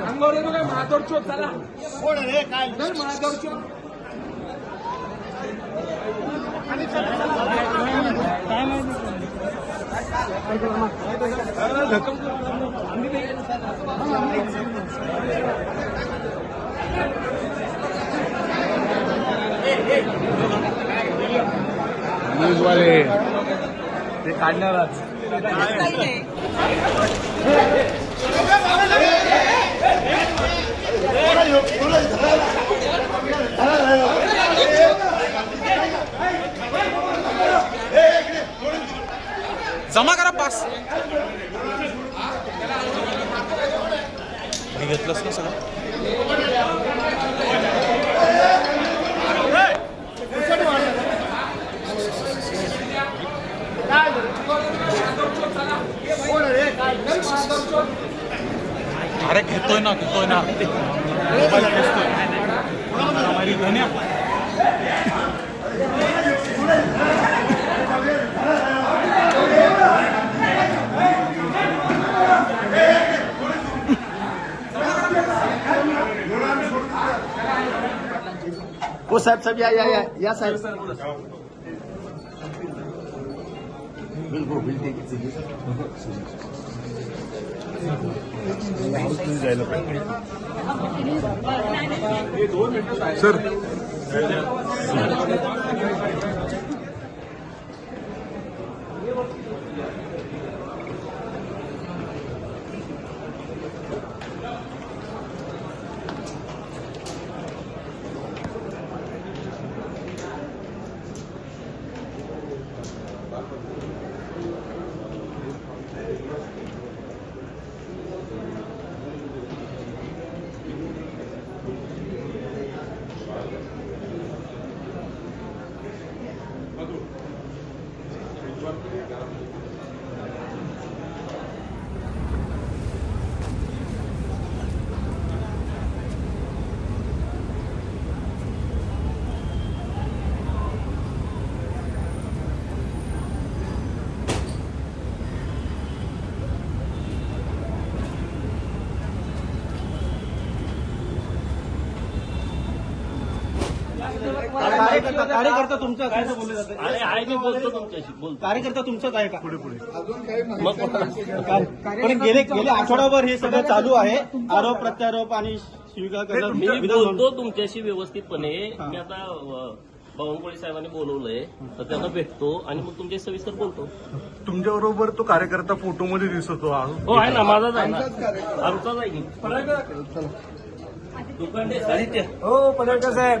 अंगावर येतो काय महादोर चोत चला महादोर न्यूजवाले ते काढणारच जमा करा पास. घेतलंच ना सगळं अरे घेतोय ना घेतोय ना. मोबाईल घेतोय. माहिती धन्या हो साहेब साहेब या या या या साहेब। बिलकुल बिलकुल सर. कार्यकर्ता कार्यकर्ता तुमचा असं बोलले जाते. आहे मी बोलतो तुमच्याशी बोलतो. कार्यकर्ता तुमचाच आहे का? मग पण गेले गेले आठवडाभर हे सगळं चालू आहे. आरोप प्रत्यारोप आणि मी करणं बोलतो तुमच्याशी व्यवस्थितपणे. मी आता बावनकुळे साहेबांनी बोलवलंय. तर त्यांना भेटतो आणि मग तुमच्या सविस्तर बोलतो. तुमच्या बरोबर तो कार्यकर्ता फोटोमध्ये दिसतो हा. आहे ना माझाच आहे ना. आमचाच आहे की? दुकानचे साहित्य. हो पडळकर साहेब.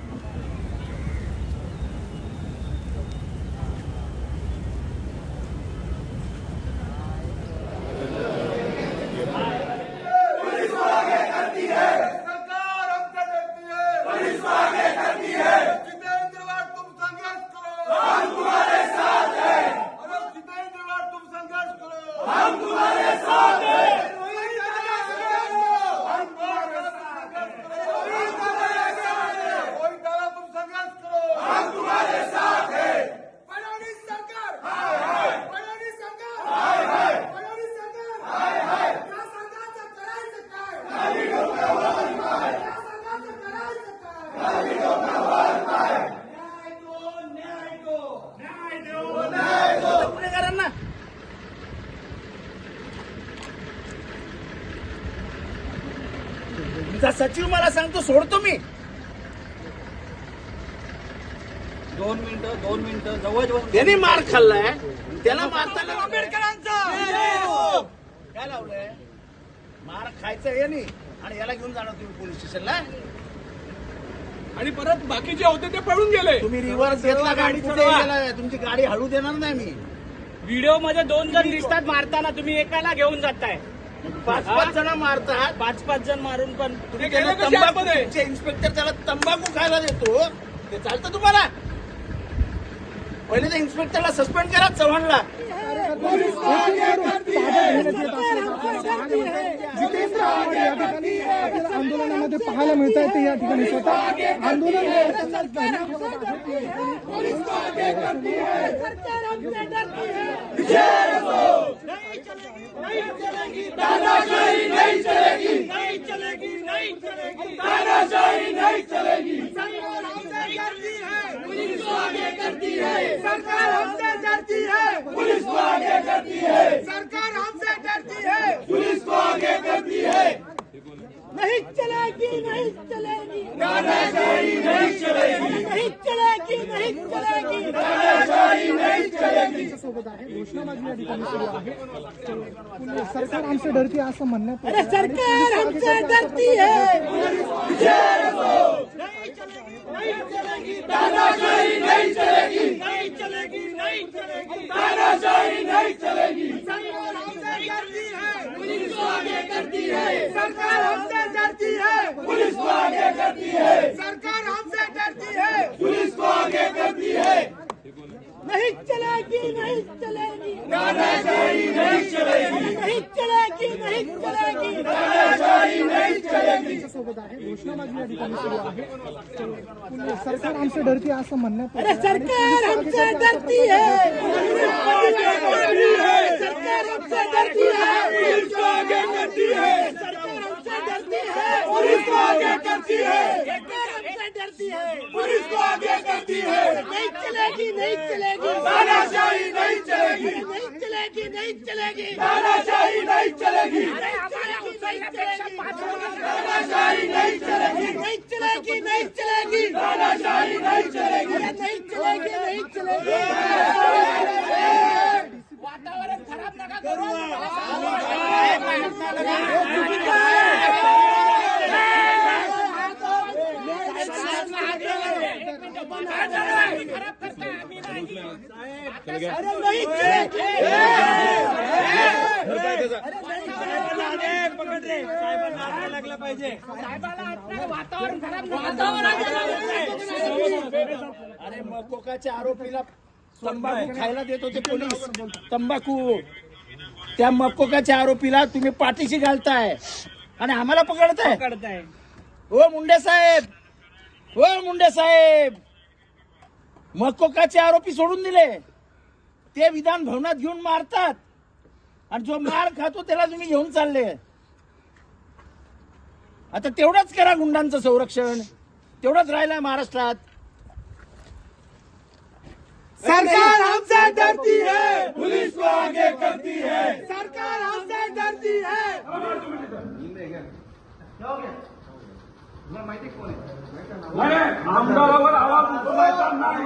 सरकार हमसे डरती है पुलिस आगे करती है जितेंद्र तुम संघर्ष करो हम तुम्हारे साथ हैं अरे जितेंद्र तुम संघर्ष करो हम तुम्हारे साथ हैं तुम संघर्ष करो हम तुम्हारे साथ हैं फडणवीस सरकार फडणवीस सरकार फडणवीस सरकार या सरकारचं करायचं काय या सरकारचं करायचं काय न्याय दो न्याय दो न्याय दो न्याय दो पुणेकरांना तुमचा सचिव मला सांगतो सोडतो मी. दोन मिनिटं दोन मिनिटं जवळ त्यांनी मार खाल्लाय. त्याला मारताना आंबेडकरांचा! काय लावलंय? मार खायचं हे नाही आणि याला घेऊन जाणार तुम्ही पोलीस स्टेशनला? आणि परत बाकीचे होते ते पळून गेले. तुम्ही रिव्हर्स घेतला गाडी कुठे गेलाय? तुमची गाडी हळू देणार नाही मी. व्हिडिओमध्ये दोन जण दिसतात मारताना तुम्ही एकाला घेऊन जाताय. पाच पाच जण मारतात. पाच पाच जण मारून पण तुम्ही गेले तंबाखू आतमध्ये? तुमचे इन्स्पेक्टर त्याला तंबाखू खायला देतो ते चालतं तुम्हाला. पहिले तर इन्स्पेक्टरला सस्पेंड करा चव्हाणला. जितेंद्र आव्हाड या ठिकाणी. आपल्याला आंदोलनामध्ये पाहायला मिळत आहे ते या ठिकाणी स्वतः आंदोलन करताना सरकार हमसे डरती है तानाशाही नहीं चलेगी नहीं चलेगी नहीं चलेगी तानाशाही नहीं चलेगी सरकार हमसे डरती है। पुलिस को आगे करती है। नहीं चलेगी नहीं चलेगी। तानाशाही नहीं चलेगी। नहीं चलेगी नहीं चलेगी। तानाशाही नहीं चलेगी। सोबत आहे घोषणाबाजी या ठिकाणी सुरू आहे पुलिस- सरकार आमचे डरती असं म्हणण्यात येत अरे सरकार हमसे डरती है। या ठिकाणी सुरू आहे पुलिस- सरकार आमचे डरती असं म्हणण्यात येत अरे सरकार हमसे डरती है। सरकार हमसे डरती है। पुलिस को आगे करती है। सरकार हमसे डरती है। पुलिस को आगे करती है। सरकार हमसे डरती है। पुलिस को आगे करती है। नहीं चलेगी नहीं चलेगी। तानाशाही नहीं चलेगी। नहीं चलेगी नहीं चलेगी। तानाशाही नहीं चलेगी। हमारे नहीं चलेगी नहीं चलेगी नहीं चलेगी नहीं चलेगी तानाशाही नहीं चलेगी नहीं चलेगी नहीं चलेगी वातावरण खराब नका करू. खराब करता आम्ही नाही. अरे नाही चलेगी साहेबाला आपलं वातावरण खराब वातावरण अरे मकोकाच्या आरोपीला तंबाखू खायला देत होते पोलीस. तंबाखू. त्या मकोकाच्या आरोपीला तुम्ही पाठीशी घालताय. आणि आम्हाला पकडताय. करताय हो मुंडे साहेब. हो मुंडे साहेब. मकोकाचे आरोपी सोडून दिले. ते विधान भवनात घेऊन मारतात. आणि जो मार खातो त्याला तुम्ही घेऊन चालले. आता तेवढंच करा गुंडांचं संरक्षण. तेवढंच राहिलंय महाराष्ट्रात. सरकार हमसे डरती है पुलिस को आगे करती है सरकार हमसे डरती है आमदारावर आवाज उठवायचा नाही.